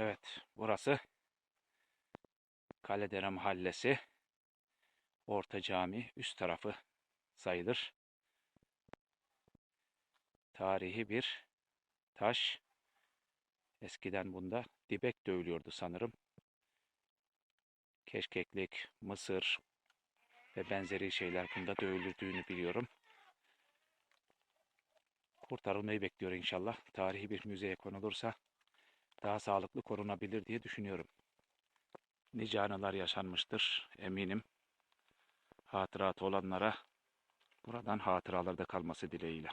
Evet, burası Kaledere Mahallesi. Orta Cami üst tarafı sayılır. Tarihi bir taş. Eskiden bunda dibek dövülüyordu sanırım. Keşkeklik, mısır ve benzeri şeyler bunda dövülürdüğünü biliyorum. Kurtarılmayı bekliyor inşallah. Tarihi bir müzeye konulursa daha sağlıklı korunabilir diye düşünüyorum. Nice anılar yaşanmıştır eminim. Hatırat olanlara buradan hatıralarda kalması dileğiyle.